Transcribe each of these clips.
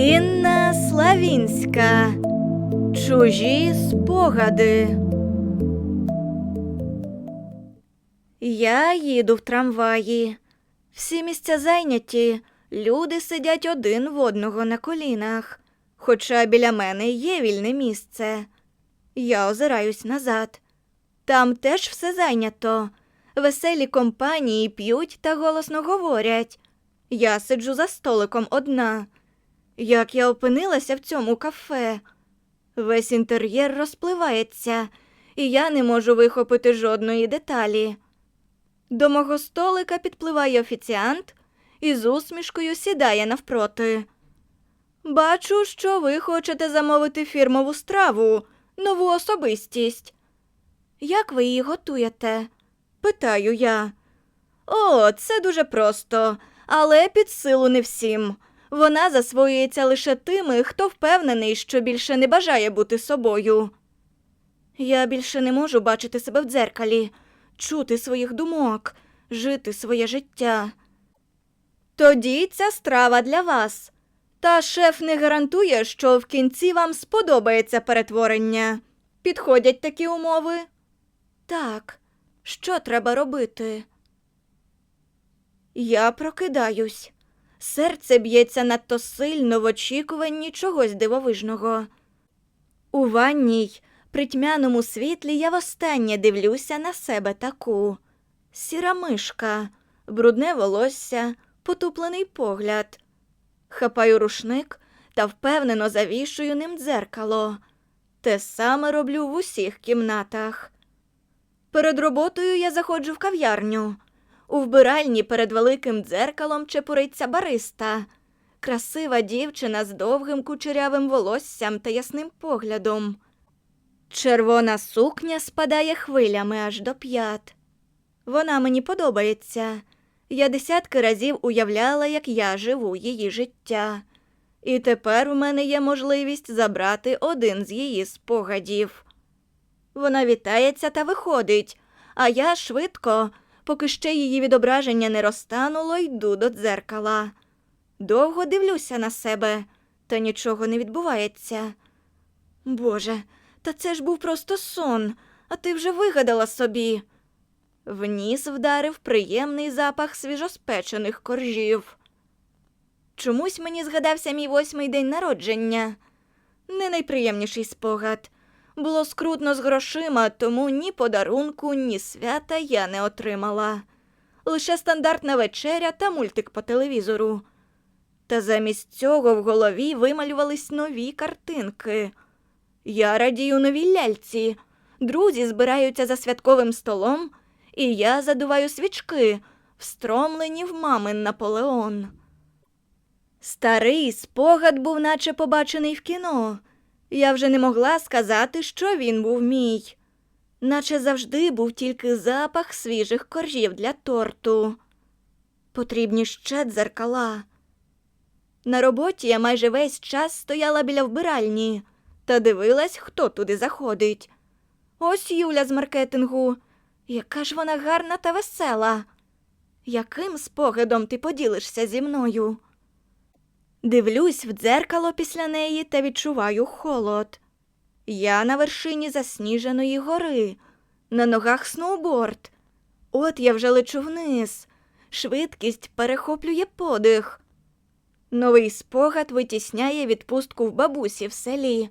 Інна Славінська. Чужі спогади. Я їду в трамваї. Всі місця зайняті. Люди сидять один в одного на колінах. Хоча біля мене є вільне місце. Я озираюсь назад. Там теж все зайнято. Веселі компанії п'ють та голосно говорять. Я сиджу за столиком одна. Як я опинилася в цьому кафе? Весь інтер'єр розпливається, і я не можу вихопити жодної деталі. До мого столика підпливає офіціант і з усмішкою сідає навпроти. Бачу, що ви хочете замовити фірмову страву, нову особистість. Як ви її готуєте? питаю я. О, це дуже просто, але під силу не всім. Вона засвоюється лише тими, хто впевнений, що більше не бажає бути собою. Я більше не можу бачити себе в дзеркалі, чути своїх думок, жити своє життя. Тоді ця страва для вас. Та шеф не гарантує, що в кінці вам сподобається перетворення. Підходять такі умови? Так, що треба робити? Я прокидаюсь. Серце б'ється надто сильно в очікуванні чогось дивовижного. У ванній, при тьмяному світлі я востаннє дивлюся на себе таку. Сіра мишка, брудне волосся, потуплений погляд. Хапаю рушник та впевнено завішую ним дзеркало. Те саме роблю в усіх кімнатах. Перед роботою я заходжу в кав'ярню. У вбиральні перед великим дзеркалом чепуриться бариста, красива дівчина з довгим кучерявим волоссям та ясним поглядом. Червона сукня спадає хвилями аж до п'ят. Вона мені подобається. Я десятки разів уявляла, як я живу її життя. І тепер у мене є можливість забрати один з її спогадів. Вона вітається та виходить, а я швидко, поки ще її відображення не розтануло, йду до дзеркала. Довго дивлюся на себе, та нічого не відбувається. Боже, та це ж був просто сон, а ти вже вигадала собі. В ніс вдарив приємний запах свіжоспечених коржів. Чомусь мені згадався мій восьмий день народження. Не найприємніший спогад. Було скрутно з грошима, тому ні подарунку, ні свята я не отримала. Лише стандартна вечеря та мультик по телевізору. Та замість цього в голові вималювались нові картинки. Я радію новій ляльці. Друзі збираються за святковим столом, і я задуваю свічки, встромлені в мамин Наполеон. Старий спогад був наче побачений в кіно. Я вже не могла сказати, що він був мій. Наче завжди був тільки запах свіжих коржів для торту. Потрібні ще дзеркала. На роботі я майже весь час стояла біля вбиральні та дивилась, хто туди заходить. Ось Юля з маркетингу. Яка ж вона гарна та весела. Яким спогадом ти поділишся зі мною? Дивлюсь в дзеркало після неї та відчуваю холод. Я на вершині засніженої гори, на ногах сноуборд. От я вже лечу вниз. Швидкість перехоплює подих. Новий спогад витісняє відпустку в бабусі в селі,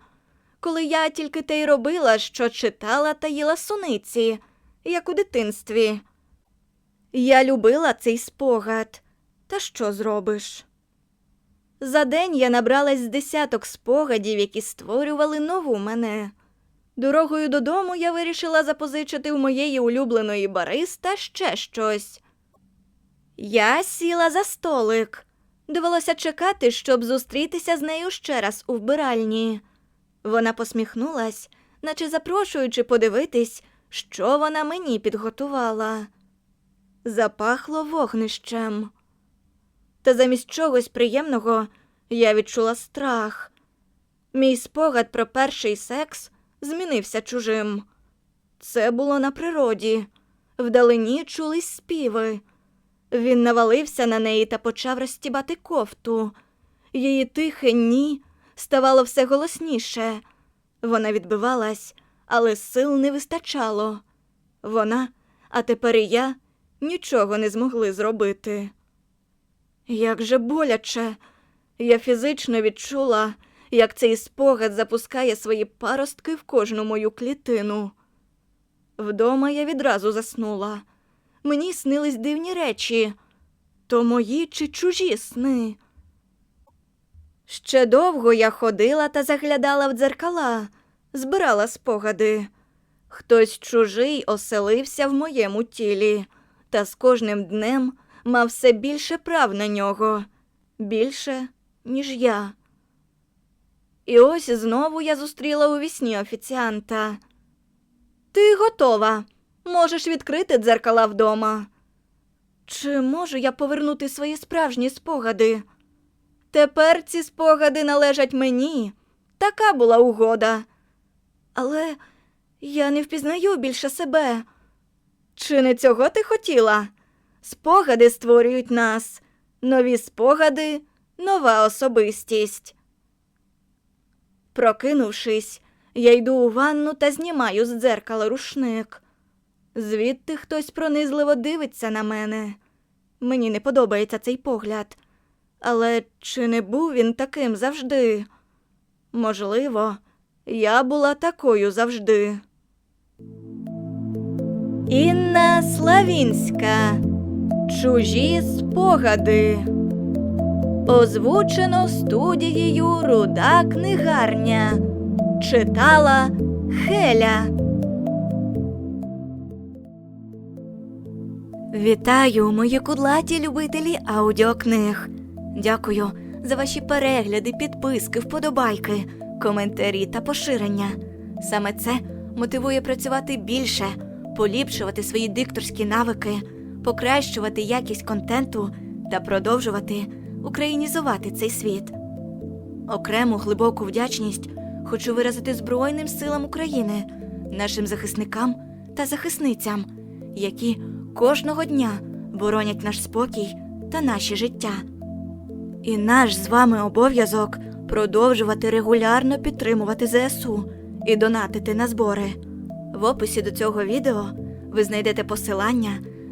коли я тільки те й робила, що читала та їла суниці, як у дитинстві. Я любила цей спогад. Та що зробиш? За день я набралась з десяток спогадів, які створювали нову мене. Дорогою додому я вирішила запозичити у моєї улюбленої бариста ще щось. Я сіла за столик. Довелося чекати, щоб зустрітися з нею ще раз у вбиральні. Вона посміхнулась, наче запрошуючи подивитись, що вона мені підготувала. Запахло вогнищем. Та замість чогось приємного я відчула страх. Мій спогад про перший секс змінився чужим. Це було на природі, вдалині чулись співи. Він навалився на неї та почав розстібати кофту. Її тихе ні ставало все голосніше. Вона відбивалась, але сил не вистачало. Вона, а тепер і я нічого не змогли зробити. Як же боляче. Я фізично відчула, як цей спогад запускає свої паростки в кожну мою клітину. Вдома я відразу заснула. Мені снились дивні речі то мої чи чужі сни. Ще довго я ходила та заглядала в дзеркала, збирала спогади. Хтось чужий оселився в моєму тілі, та з кожним днем мав все більше прав на нього, більше, ніж я. І ось знову я зустріла у вісні офіціанта. Ти готова. Можеш відкрити дзеркала вдома. Чи можу я повернути свої справжні спогади? Тепер ці спогади належать мені. Така була угода. Але я не впізнаю більше себе. Чи не цього ти хотіла? Спогади створюють нас, нові спогади, нова особистість. Прокинувшись, я йду у ванну та знімаю з дзеркала рушник. Звідти хтось пронизливо дивиться на мене. Мені не подобається цей погляд. Але чи не був він таким завжди? Можливо, я була такою завжди. Інна Славінська. Чужі спогади. Озвучено студією Руда книгарня. Читала Хеля. Вітаю, мої кудлаті любителі аудіокниг. Дякую за ваші перегляди, підписки, вподобайки, коментарі та поширення. Саме це мотивує працювати більше, поліпшувати свої дикторські навики, покращувати якість контенту та продовжувати українізувати цей світ. Окрему глибоку вдячність хочу виразити Збройним силам України, нашим захисникам та захисницям, які кожного дня боронять наш спокій та наші життя. І наш з вами обов'язок продовжувати регулярно підтримувати ЗСУ і донатити на збори. В описі до цього відео ви знайдете посилання